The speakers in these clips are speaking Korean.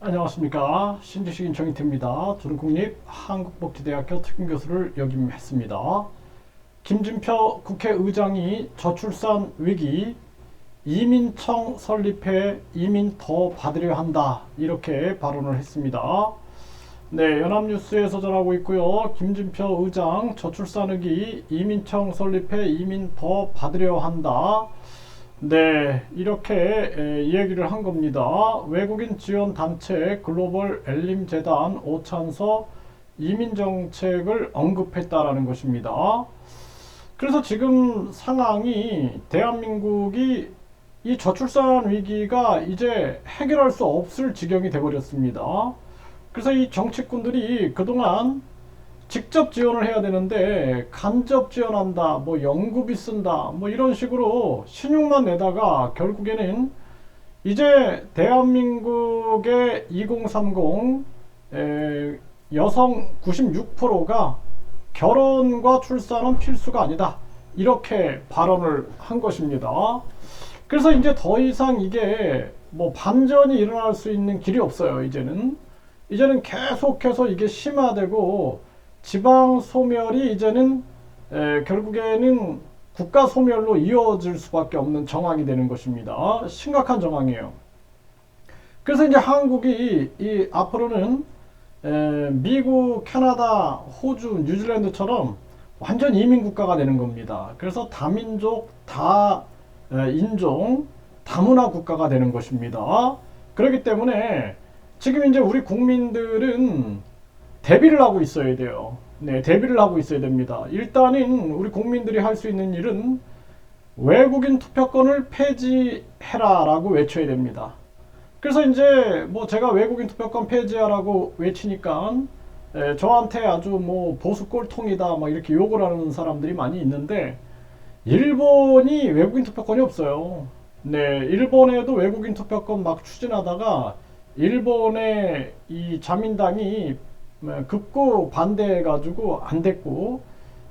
안녕하십니까 신지식인 정인태입니다. 저는 국립한국복지대학교 특임교수를 역임했습니다. 김진표 국회의장이 저출산 위기 이민청 설립해 이민 더 받으려 한다 이렇게 발언을 했습니다. 네, 연합뉴스에서 전하고 있고요. 김진표 의장 저출산 위기 이민청 설립해 이민 더 받으려 한다. 네, 이렇게 에, 이야기를 한 겁니다. 외국인 지원 단체 글로벌 엘림 재단 오찬서 이민 정책을 언급했다라는 것입니다. 그래서 지금 상황이 대한민국이 이 저출산 위기가 이제 해결할 수 없을 지경이 돼버렸습니다. 그래서 이 정치꾼들이 그동안 직접 지원을 해야 되는데 간접 지원한다, 뭐 연구비 쓴다, 뭐 이런 식으로 신용만 내다가 결국에는 이제 대한민국의 2030 에, 여성 96%가 결혼과 출산은 필수가 아니다. 이렇게 발언을 한 것입니다. 그래서 이제 더 이상 이게 뭐 반전이 일어날 수 있는 길이 없어요, 이제는. 이제는 계속해서 이게 심화되고 지방 소멸이 이제는 에, 결국에는 국가 소멸로 이어질 수밖에 없는 정황이 되는 것입니다. 심각한 정황이에요. 그래서 이제 한국이 이 앞으로는 에, 미국, 캐나다, 호주, 뉴질랜드처럼 완전 이민 국가가 되는 겁니다. 그래서 다민족, 다 에, 인종, 다문화 국가가 되는 것입니다. 그렇기 때문에 지금 이제 우리 국민들은 대비를 하고 있어야 돼요. 네, 대비를 하고 있어야 됩니다. 일단은 우리 국민들이 할 수 있는 일은 외국인 투표권을 폐지해라라고 외쳐야 됩니다. 그래서 이제 뭐 제가 외국인 투표권 폐지하라고 외치니까 에, 저한테 아주 뭐 보수 꼴통이다 막 이렇게 욕을 하는 사람들이 많이 있는데 일본이 외국인 투표권이 없어요. 네, 일본에도 외국인 투표권 막 추진하다가 일본의 이 자민당이 뭐 극구 반대해가지고 안 됐고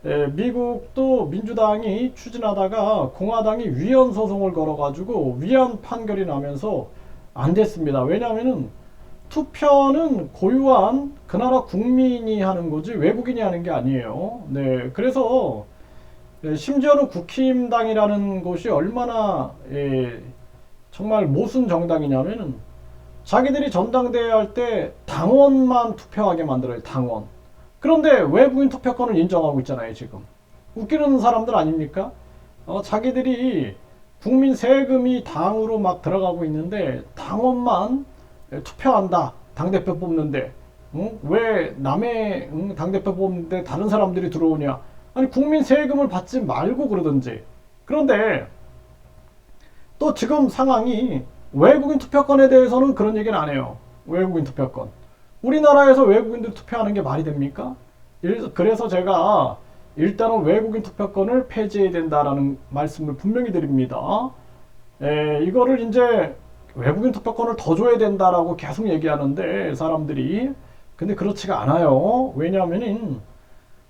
에, 미국도 민주당이 추진하다가 공화당이 위헌 소송을 걸어가지고 위헌 판결이 나면서 안 됐습니다. 왜냐하면은 투표는 고유한 그 나라 국민이 하는 거지 외국인이 하는 게 아니에요. 네, 그래서 에, 심지어는 국힘당이라는 것이 얼마나 에, 정말 모순 정당이냐면은 자기들이 전당대회 할 때 당원만 투표하게 만들어요. 당원. 그런데 외국인 투표권을 인정하고 있잖아요. 지금. 웃기는 사람들 아닙니까? 어, 자기들이 국민 세금이 당으로 막 들어가고 있는데 당원만 투표한다. 당대표 뽑는데. 응? 왜 남의 응? 당대표 뽑는데 다른 사람들이 들어오냐? 아니 국민 세금을 받지 말고 그러든지. 그런데 또 지금 상황이 외국인 투표권에 대해서는 그런 얘기는 안 해요. 외국인 투표권. 우리나라에서 외국인들 투표하는 게 말이 됩니까? 일- 그래서 제가 일단은 외국인 투표권을 폐지해야 된다라는 말씀을 분명히 드립니다. 에, 이거를 이제 외국인 투표권을 더 줘야 된다라고 계속 얘기하는데 사람들이 근데 그렇지가 않아요. 왜냐하면은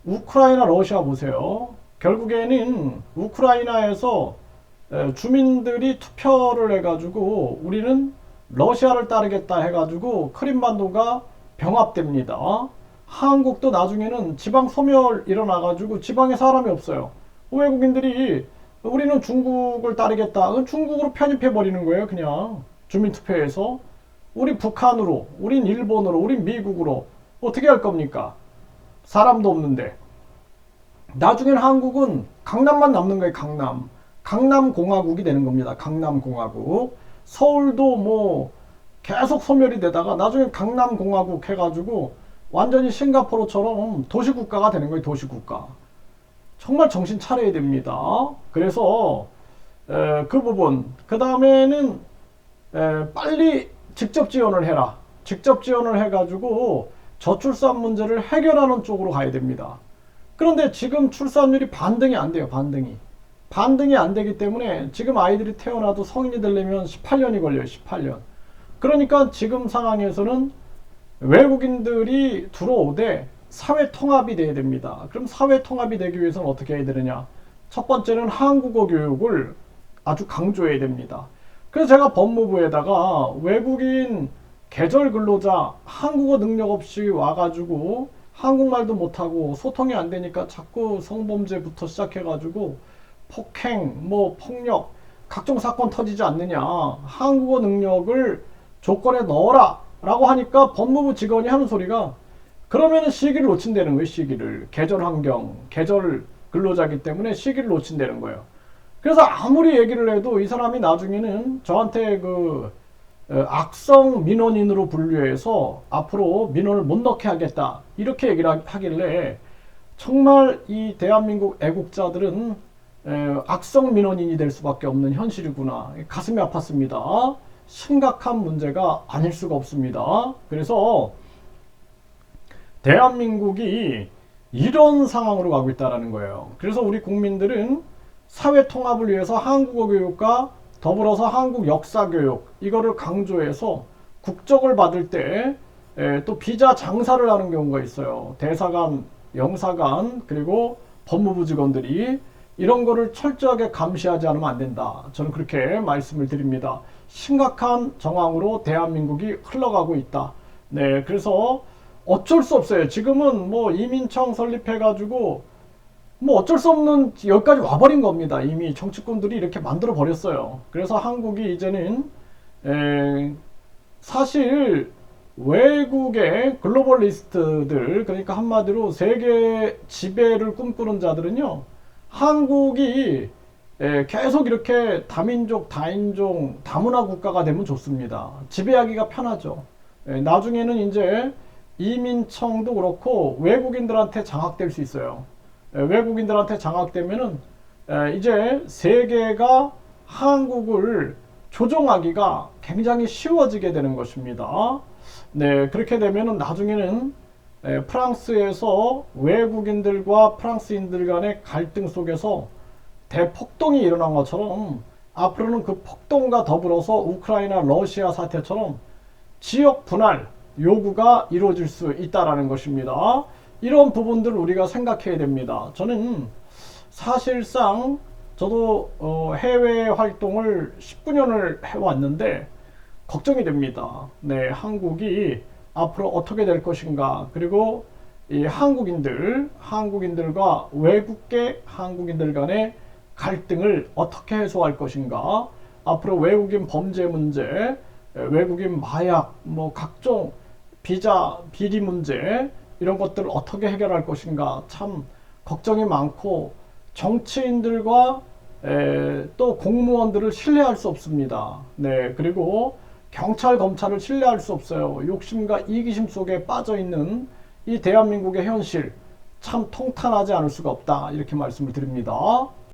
우크라이나 러시아 보세요. 결국에는 우크라이나에서 에, 주민들이 투표를 해가지고 우리는 러시아를 따르겠다 해가지고 크림반도가 병합됩니다. 한국도 나중에는 지방 소멸 일어나가지고 지방에 사람이 없어요. 외국인들이 우리는 중국을 따르겠다. 그럼 중국으로 편입해 버리는 거예요, 그냥 주민투표에서. 우리 북한으로, 우린 일본으로, 우린 미국으로 어떻게 할 겁니까? 사람도 없는데. 나중엔 한국은 강남만 남는 거예요, 강남. 강남공화국이 되는 겁니다. 강남공화국. 서울도 뭐 계속 소멸이 되다가 나중에 강남공화국 해가지고 완전히 싱가포르처럼 도시국가가 되는 거예요. 도시국가. 정말 정신 차려야 됩니다. 그래서 에, 그 부분 그 다음에는 빨리 직접 지원을 해라. 직접 지원을 해가지고 저출산 문제를 해결하는 쪽으로 가야 됩니다. 그런데 지금 출산율이 반등이 안 돼요. 반등이. 반등이 안 되기 때문에 지금 아이들이 태어나도 성인이 되려면 18년이 걸려요. 18년. 그러니까 지금 상황에서는 외국인들이 들어오되 사회 통합이 돼야 됩니다. 그럼 사회 통합이 되기 위해서는 어떻게 해야 되느냐? 첫 번째는 한국어 교육을 아주 강조해야 됩니다. 그래서 제가 법무부에다가 외국인 계절 근로자 한국어 능력 없이 와가지고 한국말도 못하고 소통이 안 되니까 자꾸 성범죄부터 시작해가지고 폭행, 뭐 폭력, 각종 사건 터지지 않느냐. 한국어 능력을 조건에 넣어라. 라고 하니까 법무부 직원이 하는 소리가 그러면은 시기를 놓친다는 거예요, 시기를. 계절 환경, 계절 근로자기 때문에 시기를 놓친다는 거예요. 그래서 아무리 얘기를 해도 이 사람이 나중에는 저한테 그 어, 악성 민원인으로 분류해서 앞으로 민원을 못 넣게 하겠다. 이렇게 얘기를 하- 하길래 정말 이 대한민국 애국자들은 에, 악성 민원인이 될 수밖에 없는 현실이구나. 가슴이 아팠습니다. 심각한 문제가 아닐 수가 없습니다. 그래서 대한민국이 이런 상황으로 가고 있다라는 거예요. 그래서 우리 국민들은 사회 통합을 위해서 한국어 교육과 더불어서 한국 역사 교육 이거를 강조해서 국적을 받을 때 또 비자 장사를 하는 경우가 있어요. 대사관, 영사관 그리고 법무부 직원들이 이런 거를 철저하게 감시하지 않으면 안 된다. 저는 그렇게 말씀을 드립니다. 심각한 정황으로 대한민국이 흘러가고 있다. 네, 그래서 어쩔 수 없어요. 지금은 뭐 이민청 설립해가지고 뭐 어쩔 수 없는 여기까지 와버린 겁니다. 이미 정치꾼들이 이렇게 만들어 버렸어요. 그래서 한국이 이제는 에, 사실 외국의 글로벌리스트들 그러니까 한마디로 세계 지배를 꿈꾸는 자들은요 한국이 에, 계속 이렇게 다민족, 다인종, 다문화 국가가 되면 좋습니다. 지배하기가 편하죠. 에, 나중에는 이제 이민청도 그렇고 외국인들한테 장악될 수 있어요. 에, 외국인들한테 장악되면은 에, 이제 세계가 한국을 조종하기가 굉장히 쉬워지게 되는 것입니다. 네, 그렇게 되면은 나중에는 에, 프랑스에서 외국인들과 프랑스인들 간의 갈등 속에서 대폭동이 일어난 것처럼 앞으로는 그 폭동과 더불어서 우크라이나 러시아 사태처럼 지역 분할 요구가 이루어질 수 있다라는 것입니다. 이런 부분들을 우리가 생각해야 됩니다. 저는 사실상 저도 어, 해외 활동을 19년을 해왔는데 걱정이 됩니다. 네, 한국이 앞으로 어떻게 될 것인가. 그리고 이 한국인들, 한국인들과 외국계 한국인들 간의 갈등을 어떻게 해소할 것인가. 앞으로 외국인 범죄 문제, 외국인 마약, 뭐 각종 비자, 비리 문제 이런 것들을 어떻게 해결할 것인가 참 걱정이 많고 정치인들과 에, 또 공무원들을 신뢰할 수 없습니다. 네, 그리고 경찰, 검찰을 신뢰할 수 없어요. 욕심과 이기심 속에 빠져 있는 이 대한민국의 현실 참 통탄하지 않을 수가 없다. 이렇게 말씀을 드립니다.